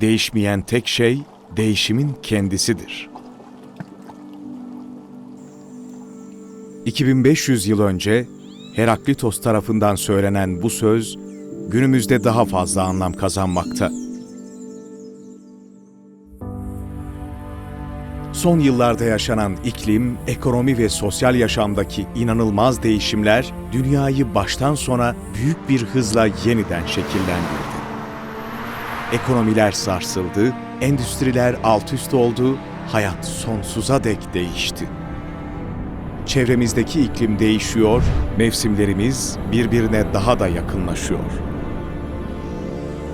Değişmeyen tek şey değişimin kendisidir. 2500 yıl önce Heraklitos tarafından söylenen bu söz günümüzde daha fazla anlam kazanmakta. Son yıllarda yaşanan iklim, ekonomi ve sosyal yaşamdaki inanılmaz değişimler dünyayı baştan sona büyük bir hızla yeniden şekillendirdi. Ekonomiler sarsıldı, endüstriler alt üst oldu, hayat sonsuza dek değişti. Çevremizdeki iklim değişiyor, mevsimlerimiz birbirine daha da yakınlaşıyor.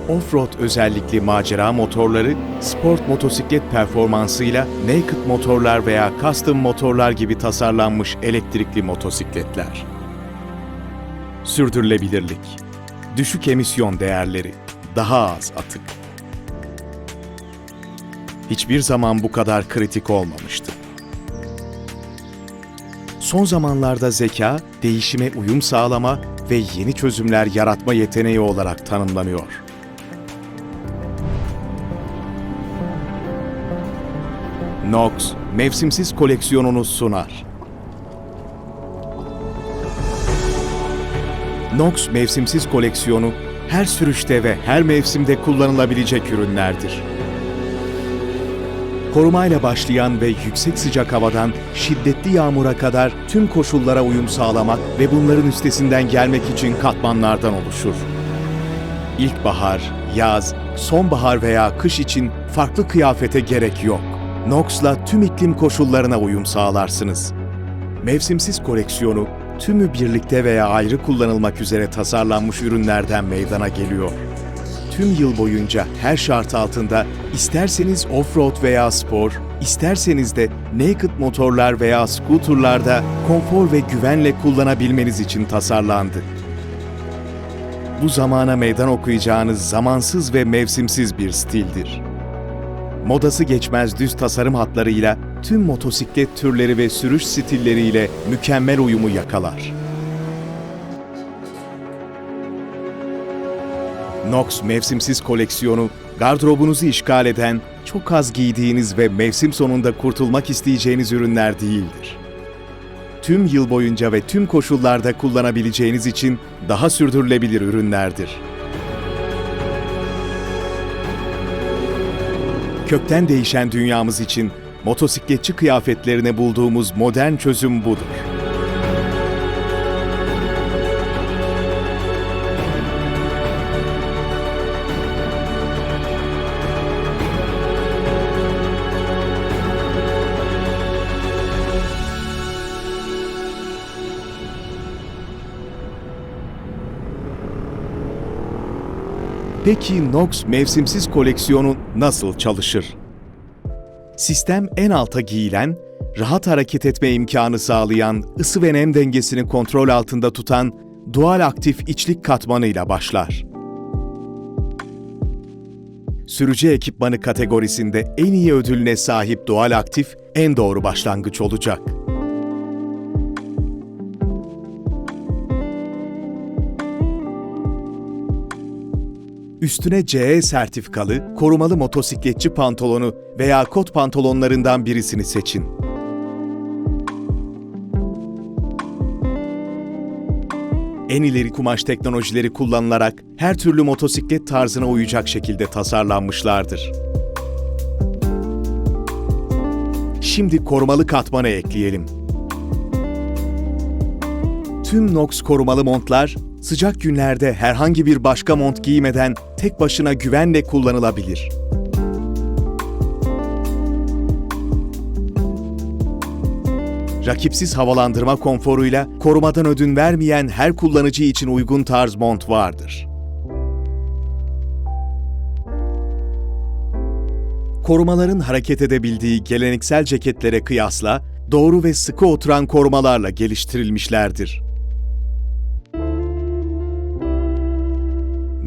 Offroad özellikli macera motorları, sport motosiklet performansıyla naked motorlar veya custom motorlar gibi tasarlanmış elektrikli motosikletler. Sürdürülebilirlik, düşük emisyon değerleri, daha az atık. Hiçbir zaman bu kadar kritik olmamıştı. Son zamanlarda zeka, değişime uyum sağlama ve yeni çözümler yaratma yeteneği olarak tanımlanıyor. Nox, mevsimsiz koleksiyonunu sunar. Nox mevsimsiz koleksiyonu her sürüşte ve her mevsimde kullanılabilecek ürünlerdir. Korumayla başlayan ve yüksek sıcak havadan şiddetli yağmura kadar tüm koşullara uyum sağlamak ve bunların üstesinden gelmek için katmanlardan oluşur. İlkbahar, yaz, sonbahar veya kış için farklı kıyafete gerek yok. Nox'la tüm iklim koşullarına uyum sağlarsınız. Mevsimsiz koleksiyonu tümü birlikte veya ayrı kullanılmak üzere tasarlanmış ürünlerden meydana geliyor. Tüm yıl boyunca her şart altında isterseniz off-road veya spor, isterseniz de naked motorlar veya scooterlarda konfor ve güvenle kullanabilmeniz için tasarlandı. Bu zamana meydan okuyacağınız zamansız ve mevsimsiz bir stildir modası geçmez düz tasarım hatlarıyla tüm motosiklet türleri ve sürüş stilleriyle mükemmel uyumu yakalar. Nox mevsimsiz koleksiyonu, gardırobunuzu işgal eden, çok az giydiğiniz ve mevsim sonunda kurtulmak isteyeceğiniz ürünler değildir. Tüm yıl boyunca ve tüm koşullarda kullanabileceğiniz için daha sürdürülebilir ürünlerdir. kökten değişen dünyamız için motosikletçi kıyafetlerine bulduğumuz modern çözüm budur. Peki Nox mevsimsiz koleksiyonu nasıl çalışır? Sistem en alta giyilen, rahat hareket etme imkanı sağlayan, ısı ve nem dengesini kontrol altında tutan dual aktif içlik katmanıyla başlar. Sürücü ekipmanı kategorisinde en iyi ödülüne sahip dual aktif en doğru başlangıç olacak. Üstüne CE sertifikalı, korumalı motosikletçi pantolonu veya kot pantolonlarından birisini seçin. En ileri kumaş teknolojileri kullanılarak her türlü motosiklet tarzına uyacak şekilde tasarlanmışlardır. Şimdi korumalı katmanı ekleyelim. Tüm Nox korumalı montlar sıcak günlerde herhangi bir başka mont giymeden tek başına güvenle kullanılabilir. Rakipsiz havalandırma konforuyla korumadan ödün vermeyen her kullanıcı için uygun tarz mont vardır. Korumaların hareket edebildiği geleneksel ceketlere kıyasla doğru ve sıkı oturan korumalarla geliştirilmişlerdir.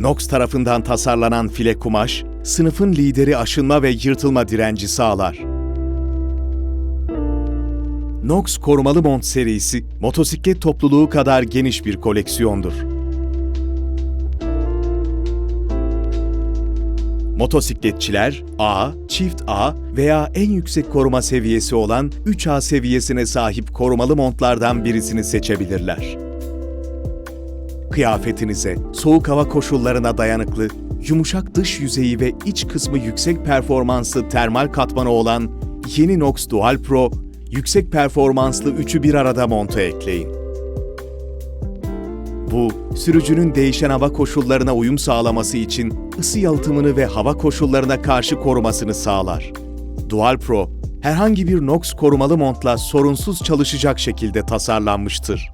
Nox tarafından tasarlanan file kumaş, sınıfın lideri aşınma ve yırtılma direnci sağlar. Nox korumalı mont serisi, motosiklet topluluğu kadar geniş bir koleksiyondur. Motosikletçiler A, çift A veya en yüksek koruma seviyesi olan 3A seviyesine sahip korumalı montlardan birisini seçebilirler. Kıyafetinize, soğuk hava koşullarına dayanıklı, yumuşak dış yüzeyi ve iç kısmı yüksek performanslı termal katmanı olan yeni Nox Dual Pro, yüksek performanslı üçü bir arada monta ekleyin. Bu, sürücünün değişen hava koşullarına uyum sağlaması için ısı yalıtımını ve hava koşullarına karşı korumasını sağlar. Dual Pro, herhangi bir NOx korumalı montla sorunsuz çalışacak şekilde tasarlanmıştır.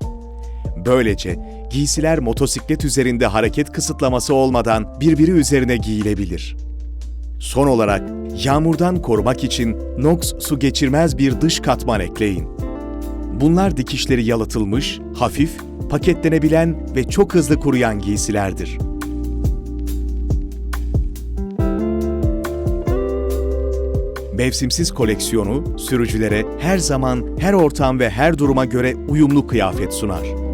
Böylece giysiler motosiklet üzerinde hareket kısıtlaması olmadan birbiri üzerine giyilebilir. Son olarak yağmurdan korumak için NOx su geçirmez bir dış katman ekleyin. Bunlar dikişleri yalıtılmış, hafif, paketlenebilen ve çok hızlı kuruyan giysilerdir. Mevsimsiz koleksiyonu sürücülere her zaman, her ortam ve her duruma göre uyumlu kıyafet sunar.